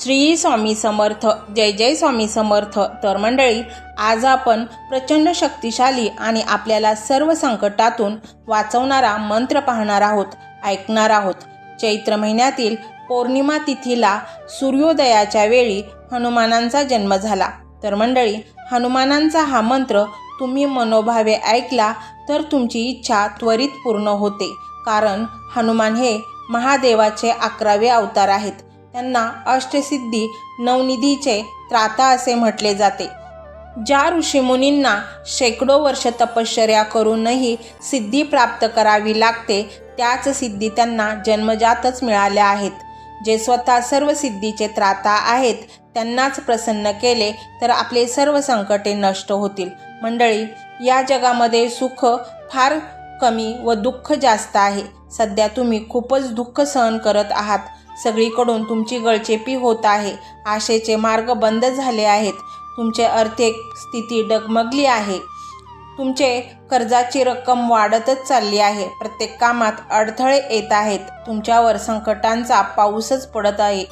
श्री स्वामी समर्थ जय जय स्वामी समर्थ. तर मंडळी आज आपण प्रचंड शक्तिशाली आणि आपल्याला सर्व संकटातून वाचवणारा मंत्र पाहणार आहोत ऐकणार आहोत. चैत्र महिन्यातील पौर्णिमा तिथीला सूर्योदयाच्या वेळी हनुमानांचा जन्म झाला. तर मंडळी हनुमानांचा हा मंत्र तुम्ही मनोभावे ऐकला तर तुमची इच्छा त्वरित पूर्ण होते. कारण हनुमान हे महादेवाचे अकरावे अवतार आहेत. त्यांना अष्टसिद्धी नवनिधीचे त्राता असे म्हटले जाते. ज्या ऋषीमुनींना शेकडो वर्ष तपश्चर्या करूनही सिद्धी प्राप्त करावी लागते त्याच सिद्धी त्यांना जन्मजातच मिळाल्या आहेत. जे स्वतः सर्व सिद्धीचे त्राता आहेत त्यांनाच प्रसन्न केले तर आपले सर्व संकटे नष्ट होतील. मंडळी या जगामध्ये सुख फार कमी व दुःख जास्त आहे. सध्या तुम्ही खूपच दुःख सहन करत आहात. सगळीकडून तुमची गळचेपी होत आहे. आशेचे मार्ग बंद झाले आहेत. तुमचे आर्थिक स्थिती डगमगली आहे. तुमचे कर्जाची रक्कम वाढतच चालली आहे. प्रत्येक कामात अडथळे येत आहेत. तुमच्यावर संकटांचा पाऊसच पडत आहे.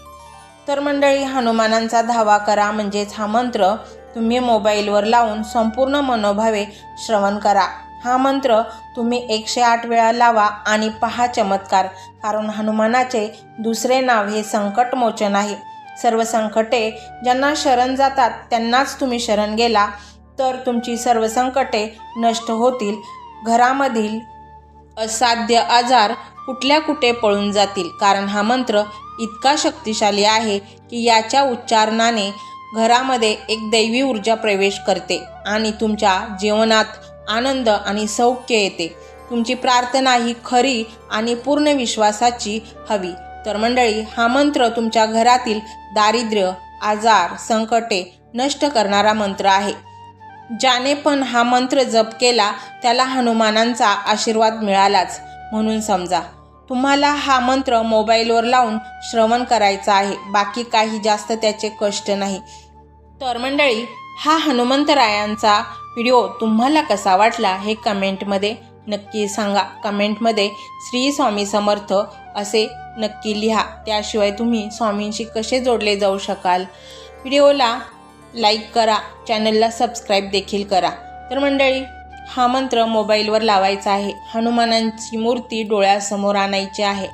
तर मंडळी हनुमानांचा धावा करा म्हणजेच हा मंत्र तुम्ही मोबाईलवर लावून संपूर्ण मनोभावे श्रवण करा. हा मंत्र तुम्ही एकशे आठ वेळा लावा आणि पहा चमत्कार कारण हनुमानाचे दुसरे नाव हे संकटमोचन आहे. सर्व संकटे ज्यांना शरण जातात त्यांनाच तुम्ही शरण गेला तर तुमची सर्व संकटे नष्ट होतील. घरामधील असाध्य आजार कुठल्या कुठे पळून जातील? कारण हा मंत्र इतका शक्तिशाली आहे की याच्या उच्चारणाने घरामध्ये एक दैवी ऊर्जा प्रवेश करते आणि तुमच्या जीवनात आनंद आणि सौख्य येते. तुमची प्रार्थना ही खरी आणि पूर्ण विश्वासाची हवी. तर मंडळी हा मंत्र तुमच्या घरातील दारिद्र्य आजार संकटे नष्ट करणारा मंत्र आहे. ज्याने पण हा मंत्र जप केला त्याला हनुमानांचा आशीर्वाद मिळालाच. म्हणून समजा तुम्हाला हा मंत्र मोबाईलवर लावून श्रवण करायचा आहे. बाकी काही जास्त त्याचे कष्ट नाही. तर मंडळी हा हनुमंतरायांचा व्हिडिओ तुम्हाला कसा वाटला हे कमेंटमध्ये नक्की सांगा. कमेंटमध्ये श्री स्वामी समर्थ असे नक्की लिहा. त्याशिवाय तुम्ही स्वामींशी कसे जोडले जाऊ शकाल? व्हिडिओला लाईक करा चॅनलला सबस्क्राईब देखील करा. तर मंडळी हा मंत्र मोबाईलवर लावायचा आहे. हनुमानांची मूर्ती डोळ्यासमोर आणायची आहे.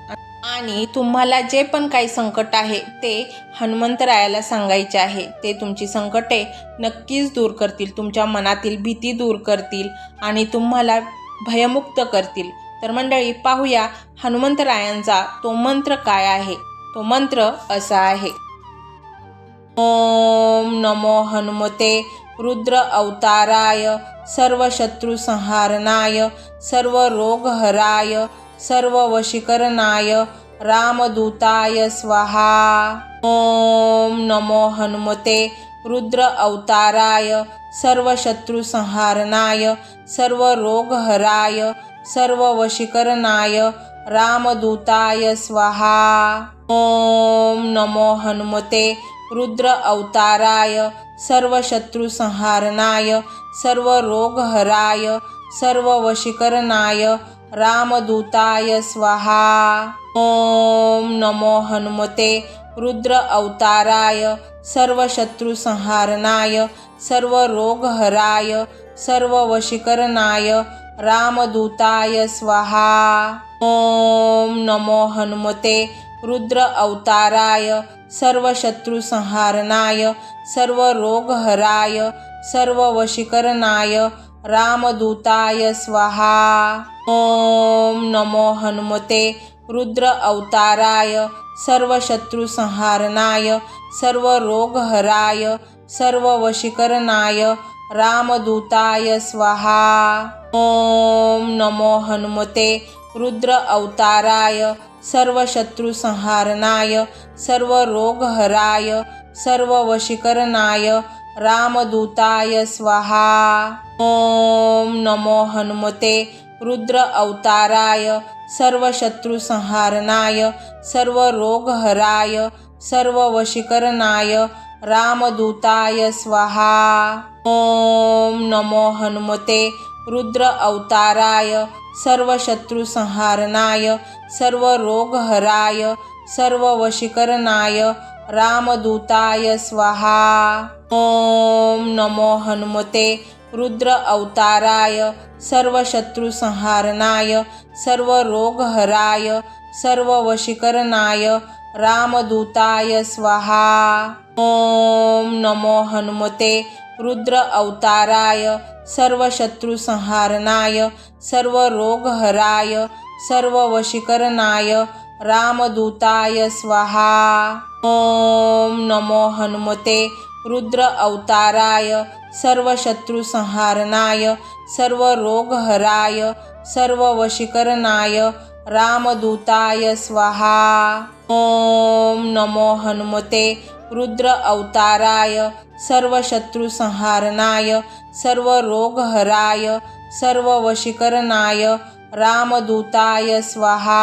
आणि तुम्हाला जे पण काही संकट आहे ते हनुमंतरायाला सांगायचे आहे. ते तुमची संकटे नक्कीच दूर करतील तुमच्या मनातील भीती दूर करतील आणि तुम्हाला भयमुक्त करतील. तर मंडळी पाहूया हनुमंतरायांचा तो मंत्र काय आहे? तो मंत्र असा आहे. ओम नमो हनुमते रुद्र अवताराय सर्व शत्रु संहारनाय सर्व रोगहराय सर्व वशीकरणाय रामदूताय स्वाहा। ओम नमो हनुमते रुद्र अवताराय सर्व शत्रु संहारनाय सर्व रोगहराय सर्व वशीकरणाय रामदूताय स्वाहा। ओम नमो हनुमते रुद्र अवताराय सर्व शत्रु संहारनाय सर्व रोगहराय सर्व वशीकरणाय रामदूताय स्वाहा। ओम नमो हनुमते। रुद्र अवताराय। सर्व शत्रु संहारनाय सर्व रोगहराय। सर्व वशीकरणाय। रामदूताय स्वाहा। ओम नमो हनुमते। रुद्र अवताराय। सर्व शत्रु संहारनाय सर्व रोगहराय। सर्व वशीकरणाय। रामदूताय स्वाहा। ओम नमो हनुमते। रुद्र अवताराय। सर्व शत्रु संहारनाय सर्व रोगहराय। सर्व वशीकरणाय। रामदूताय स्वाहा। ओम नमो हनुमते। रुद्र अवताराय। सर्व शत्रु संहारनाय रामदूताय स्वाहा। ओम नमो हनुमते। रुद्र अवताराय। सर्व शत्रु संहारनाय सर्व रोगहराय। सर्व वशीकरणाय। रामदूताय स्वाहा। ओम नमो हनुमते। रुद्र अवताराय। सर्व शत्रु संहारनाय सर्व रोगहराय। सर्व वशीकरणाय। रामदूताय स्वाहा। ॐ नमो हनुमते। रुद्र अवताराय। सर्वशत्रुसंहारणाय सर्वरोगहराय सर्ववशीकरणाय रामदूताय स्वाहा। ॐ नमो हनुमते। रुद्र अवताराय। सर्वशत्रुसंहारणाय सर्वरोगहराय सर्ववशीकरणाय रामदूताय स्वाहा। ओम नमो हनुमते रुद्र अवताराय सर्वशत्रुसंहारणाय सर्व वशीकरणाय रामदूताय स्वाहा। ओम नमो हनुमते रुद्र अवताराय सर्वशत्रुसंहारणाय सर्व वशीकरणाय रामदूताय स्वाहा।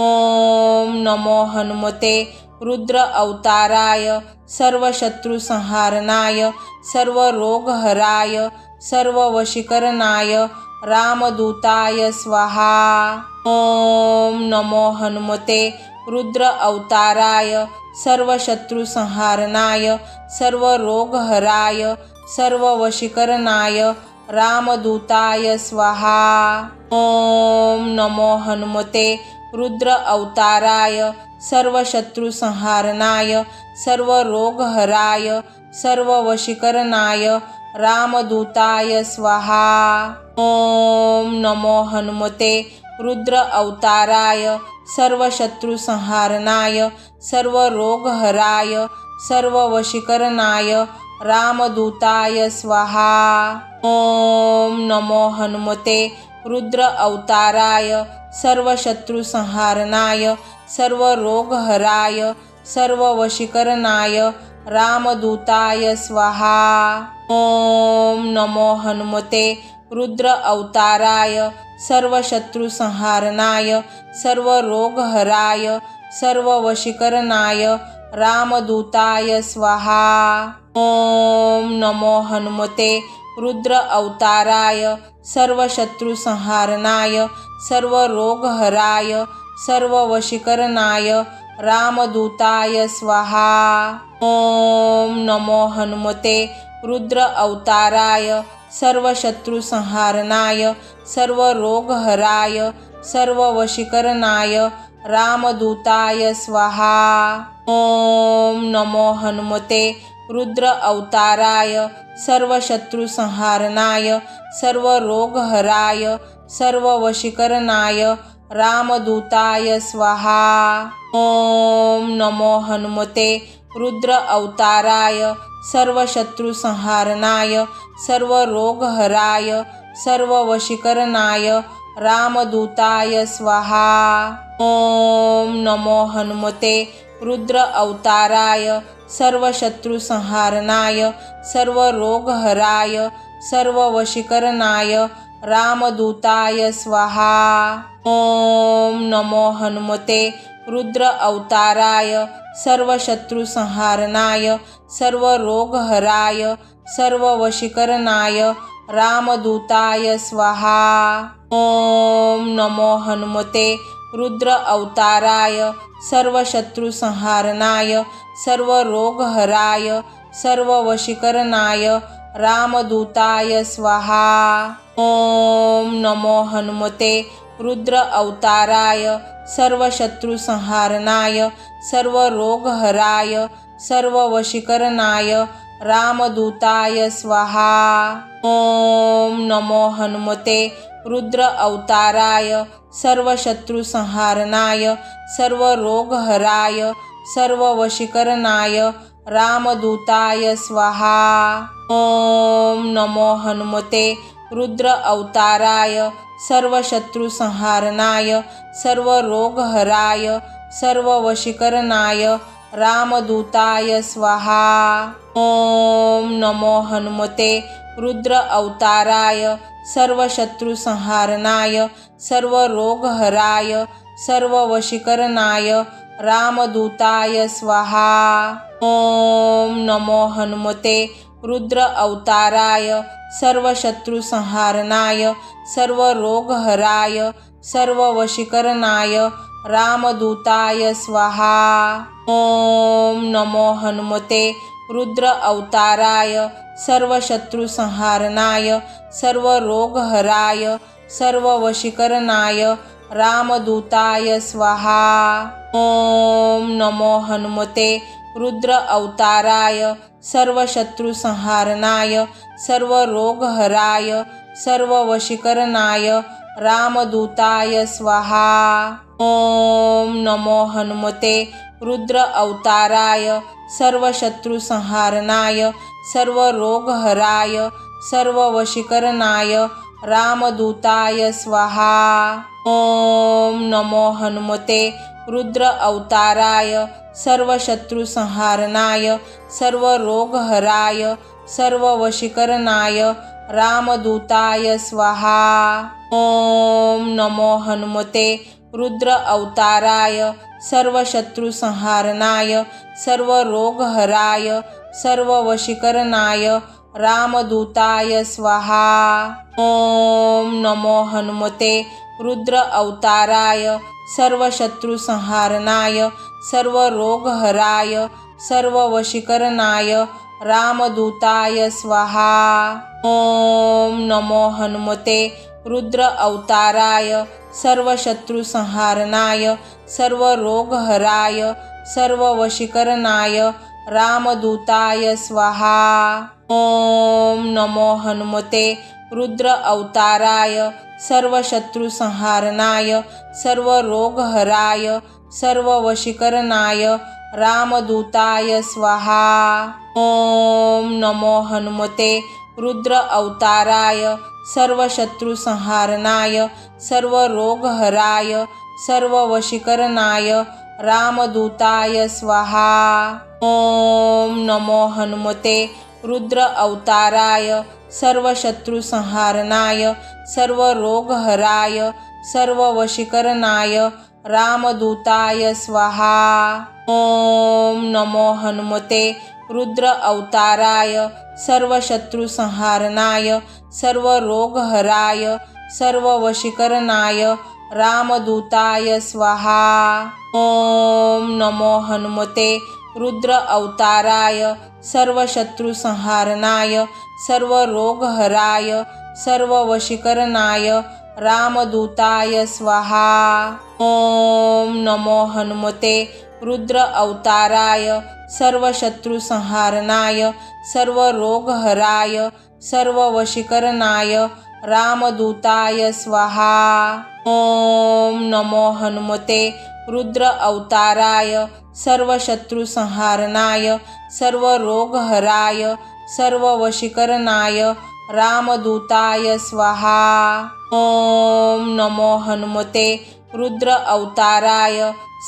ओम नमो हनुमते रुद्र अवताराय सर्वशत्रुसंहारणाय सर्वरोगहराय सर्ववशीकरणाय रामदूताय स्वाहा. ॐ नमो हनुमते रुद्र अवताराय सर्वशत्रुसंहारणाय सर्व वशीकरणाय रामदूताय स्वाहा. ॐ नमो हनुमते रुद्र अवताराय सर्वशत्रुसंहारणाय सर्व वशीकरणाय रामदूताय स्वाहा। ओम नमो हनुमते रुद्र अवताराय सर्वशत्रुसंहारणाय सर्व वशीकरणाय रामदूताय स्वाहा। ओम नमो हनुमते रुद्र अवताराय सर्वशत्रुसंहारणाय सर्व वशीकरणाय रामदूताय स्वाहा। ओम नमो हनुमते। रुद्र अवताराय सर्वशत्रुसंहारणाय सर्व वशीकरणाय रामदूताय स्वाहा। ओम नमो हनुमते। रुद्र अवताराय सर्वशत्रुसंहारणाय सर्व वशीकरणाय रामदूताय स्वाहा। ओम नमो हनुमते। रुद्र अवताराय सर्वशत्रुसंहारणाय सर्व वशीकरणाय रामदूताय स्वाहा। ओम नमो हनुमते। रुद्र अवताराय सर्वशत्रुसंहारणाय सर्व वशीकरणाय रामदूताय स्वाहा। ओम नमो हनुमते। रुद्र अवताराय सर्वशत्रुसंहारणाय सर्व वशीकरणाय रामदूताय स्वाहा। ओम नमो हनुमते। रुद्र अवताराय सर्वशत्रुसंहारणाय सर्व वशीकरणाय रामदूताय स्वाहा. ॐ नमो हनुमते रुद्र अवताराय सर्वशत्रुसंहारणाय सर्व वशीकरणाय रामदूताय स्वाहा. ॐ नमो हनुमते रुद्र अवताराय सर्वशत्रुसंहारणाय सर्व वशीकरणाय रामदूताय स्वाहा. ओम नमो हनुमते रुद्र अवताराय सर्वशत्रुसंहारणाय सर्व वशीकरणाय रामदूताय स्वाहा. ओम नमो हनुमते रुद्र अवताराय सर्वशत्रुसंहारणाय सर्व वशीकरणाय रामदूताय स्वाहा। ओम नमो हनुमते रुद्र अवताराय सर्वशत्रुसंहारणाय सर्व वशीकरणाय रामदूताय स्वाहा। ओम नमो हनुमते रुद्र अवताराय सर्वशत्रुसंहारणाय सर्वरोगहराय सर्ववशीकरणाय रामदूताय स्वाहा। ओम नमो हनुमते रुद्र अवताराय सर्वशत्रुसंहारणाय सर्व वशीकरणाय रामदूताय स्वाहा। ओम नमो हनुमते रुद्र अवताराय सर्व शत्रुसंहारणाय सर्व रोगहराय सर्व वशीकरणाय रामदूताय स्वाहा। ओम नमो हनुमते। रुद्र अवताराय सर्व शत्रुसंहारणाय सर्व रोगहराय सर्व वशीकरणाय रामदूताय स्वाहा। ओम नमो हनुमते। रुद्र अवताराय। सर्व सर्वरोगहराय सर्व रोगहराय। सर्व वशीकरणाय। रामदूताय स्वाहा। ओम नमो हनुमते। रुद्र अवताराय। सर्व शत्रुसंहारणाय सर्व रोगहराय। सर्व वशीकरणाय। रामदूताय स्वाहा। ॐ नमो हनुमते रुद्र अवताराय सर्व शत्रुसंहारणाय सर्व रोगहराय सर्व वशीकरणाय रामदूताय स्वाहा। ओम नमो हनुमते रुद्र अवताराय सर्व शत्रुसंहारणाय सर्व रोगहराय सर्व वशीकरणाय रामदूताय स्वाहा। ओम नमो हनुमते रुद्र अवताराय सर्व शत्रुसंहारणाय सर्व रोगहराय सर्व वशीकरणाय रामदूताय स्वाहा. ओम नमो हनुमते रुद्र अवताराय सर्व शत्रुसंहारणाय सर्व रोगहराय सर्व वशीकरणाय रामदूताय स्वाहा. ओम नमो हनुमते रुद्र अवताराय सर्व शत्रुसंहारणाय सर्व रोगहराय सर्व वशीकरणाय रामदूताय स्वाहा। ओम नमो हनुमते रुद्र अवताराय सर्व शत्रुसंहारणाय सर्व रोगहराय सर्व वशीकरणाय रामदूताय स्वाहा। ओम नमो हनुमते रुद्र अवताराय सर्व शत्रुसंहारणाय सर्व रोगहराय सर्व वशीकरणाय रामदूताय स्वाहा. ओम नमो हनुमते रुद्र अवताराय सर्व शत्रुसंहारणाय सर्व रोगहराय सर्व वशीकरणाय रामदूताय स्वाहा. ओम नमो हनुमते रुद्र अवताराय सर्व शत्रुसंहारणाय सर्व रोगहराय सर्व वशीकरणाय रामदूताय स्वाहा। ओम नमो हनुमते रुद्र अवताराय सर्व शत्रुसंहारणाय सर्व रोगहराय सर्व वशीकरणाय रामदूताय स्वाहा। ओम नमो हनुमते रुद्र अवताराय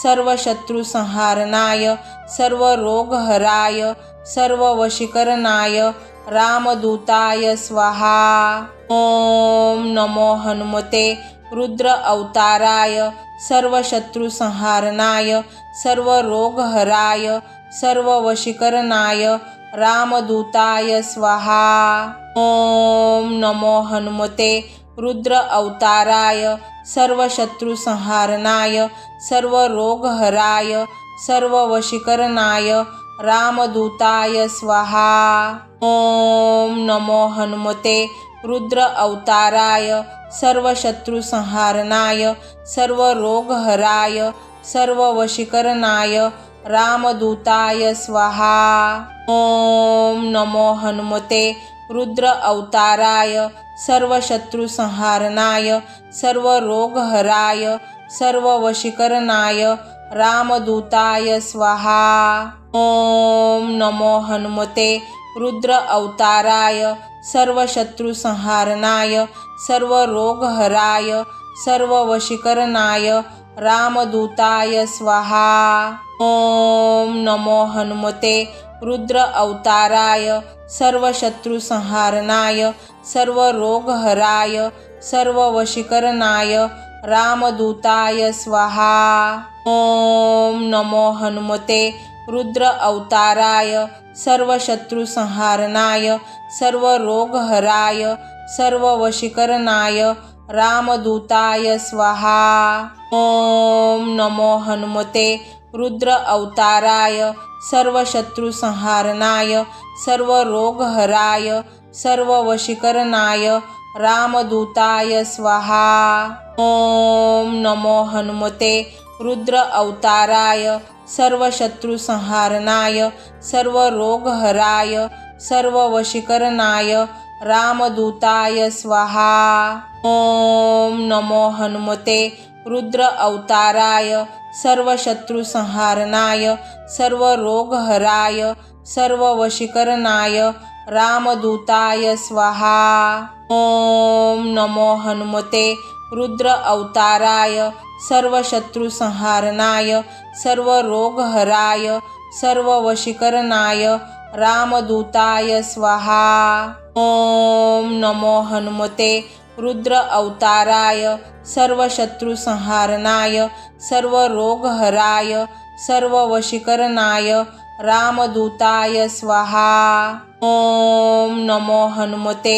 सर्व शत्रुसंहारणाय सर्व रोगहराय सर्व वशीकरणाय रामदूताय स्वाहा। ओम नमो हनुमते। रुद्र अवताराय। सर्व शत्रुसंहारणाय सर्व रोगहराय। सर्व वशीकरणाय। रामदूताय स्वाहा। ओम नमो हनुमते। रुद्र अवताराय। सर्व शत्रुसंहारणाय सर्व रोगहराय। सर्व वशीकरणाय। रामदूताय स्वाहा। ॐ नमो हनुमते। रुद्र अवताराय। सर्व शत्रुसंहारणाय सर्व रोगहराय। सर्व वशीकरणाय। रामदूताय स्वाहा। ओम नमो हनुमते। रुद्र अवताराय। सर्व शत्रुसंहारणाय सर्व रोगहराय। सर्व वशीकरणाय। रामदूताय स्वाहा। ॐ नमो हनुमते। रुद्र अवताराय। सर्व शत्रुसंहारणाय सर्व रोगहराय। सर्व वशीकरणाय। रामदूताय स्वाहा। ओम नमो हनुमते। रुद्र अवताराय। सर्व शत्रुसंहारणाय सर्व रोगहराय। सर्व वशीकरणाय। रामदूताय स्वाहा। ॐ नमो हनुमते रुद्र अवताराय सर्व शत्रुसंहारणाय सर्व रोगहराय सर्व वशीकरणाय रामदूताय स्वाहा। ओम नमो हनुमते रुद्र अवताराय सर्व शत्रुसंहारणाय सर्व रोगहराय सर्व वशीकरणाय रामदूताय स्वाहा। ओम नमो हनुमते रुद्र अवताराय सर्व शत्रुसंहारणाय सर्व रोगहराय सर्व वशीकरणाय रामदूताय स्वाहा. ओम नमो हनुमते रुद्र अवताराय सर्व शत्रुसंहारणाय सर्व रोगहराय सर्व वशीकरणाय रामदूताय स्वाहा. ओम नमो हनुमते रुद्र अवताराय सर्व शत्रुसंहारणाय सर्व रोगहराय सर्व वशीकरणाय रामदूताय स्वाहा। ओम नमो हनुमते रुद्र अवताराय सर्व शत्रुसंहारणाय सर्व रोगहराय सर्व वशीकरणाय रामदूताय स्वाहा। ओम नमो हनुमते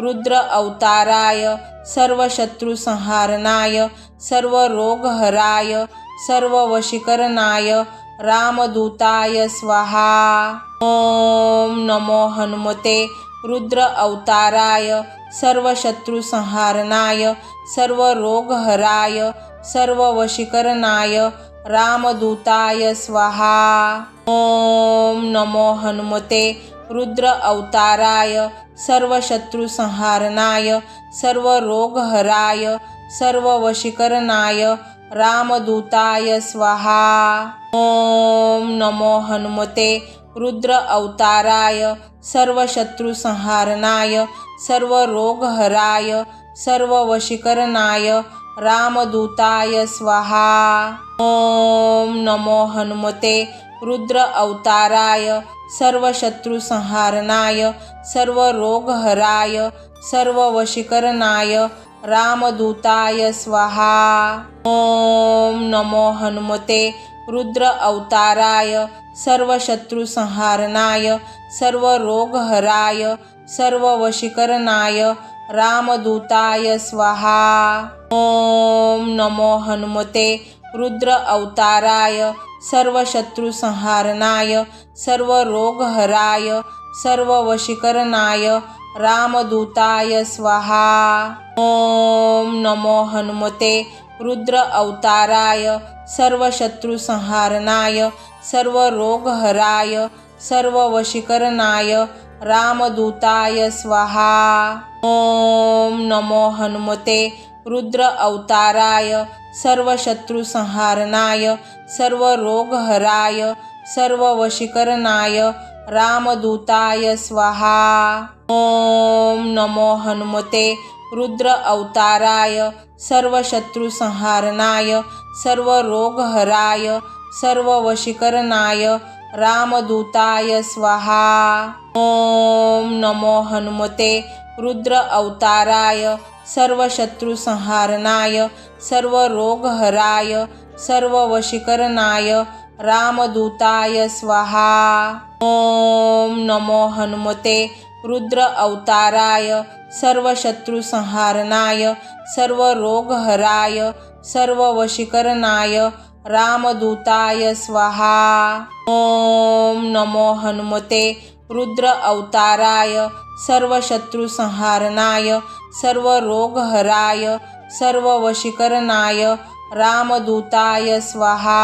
रुद्र अवताराय सर्व शत्रुसंहारणाय सर्व रोगहराय सर्व वशीकरणाय रामदूताय स्वाहा. ओम नमो हनुमते रुद्र अवताराय सर्व शत्रुसंहारणाय सर्व रोगहराय सर्व वशीकरणाय रामदूताय स्वाहा. ओम नमो हनुमते रुद्र अवताराय सर्व शत्रुसंहारणाय सर्व रोगहराय सर्व वशीकरणाय रामदूताय स्वाहा. ओम नमो हनुमते रुद्र अवताराय सर्व शत्रुसंहारणाय सर्व रोगहराय सर्व वशीकरणाय रामदूताय स्वाहा. ओम नमो हनुमते रुद्र अवताराय सर्व शत्रुसंहारणाय सर्व रोगहराय सर्व वशीकरणाय रामदूताय स्वाहा। ॐ नमो हनुमते रुद्र अवताराय सर्व शत्रुसंहारणाय सर्व रोगहराय सर्व वशीकरणाय रामदूताय स्वाहा। ॐ नमो हनुमते रुद्र अवताराय सर्व शत्रुसंहारणाय सर्व रोगहराय सर्व वशीकरणाय रामदूताय स्वाहा। ओम नमो हनुमते रुद्र अवताराय सर्व शत्रुसंहारणाय सर्व रोगहराय सर्व वशीकरणाय रामदूताय स्वाहा। ओम नमो हनुमते रुद्र अवताराय सर्व शत्रुसंहारणाय सर्व रोगहराय सर्व वशीकरणाय रामदूताय स्वाहा. ॐ नमो हनुमते रुद्र अवताराय सर्व शत्रुसंहारणाय सर्व रोगहराय सर्व वशीकरणाय रामदूताय स्वाहा. ओम नमो हनुमते रुद्र अवताराय सर्व शत्रुसंहारणाय सर्व रोगहराय सर्व वशीकरणाय रामदूताय स्वाहा। ओम नमो हनुमते रुद्र अवताराय सर्व शत्रुसंहारणाय सर्व रोगहराय सर्व वशीकरणाय रामदूताय स्वाहा। ओम नमो हनुमते रुद्र अवताराय सर्व शत्रुसंहारणाय सर्व रोगहराय सर्व वशीकरणाय रामदूताय स्वाहा।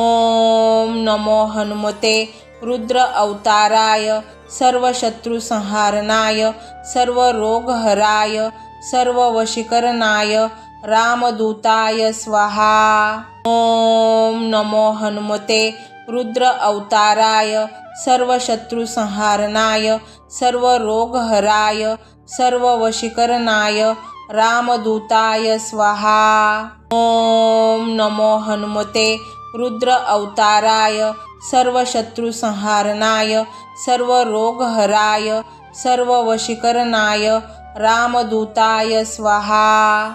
ओम नमो हनुमते रुद्र अवताराय सर्व शत्रुसंहारणाय सर्व रोगहराय सर्व वशीकरणाय रामदूताय स्वाहा। ॐ नमो हनुमते रुद्र अवताराय सर्व शत्रुसंहारणाय सर्व रोगहराय सर्व वशीकरणाय रामदूताय स्वाहा। ओम नमो हनुमते रुद्र अवताराय सर्व शत्रुसंहारणाय सर्व रोगहराय सर्व वशीकरणाय रामदूताय स्वाहा।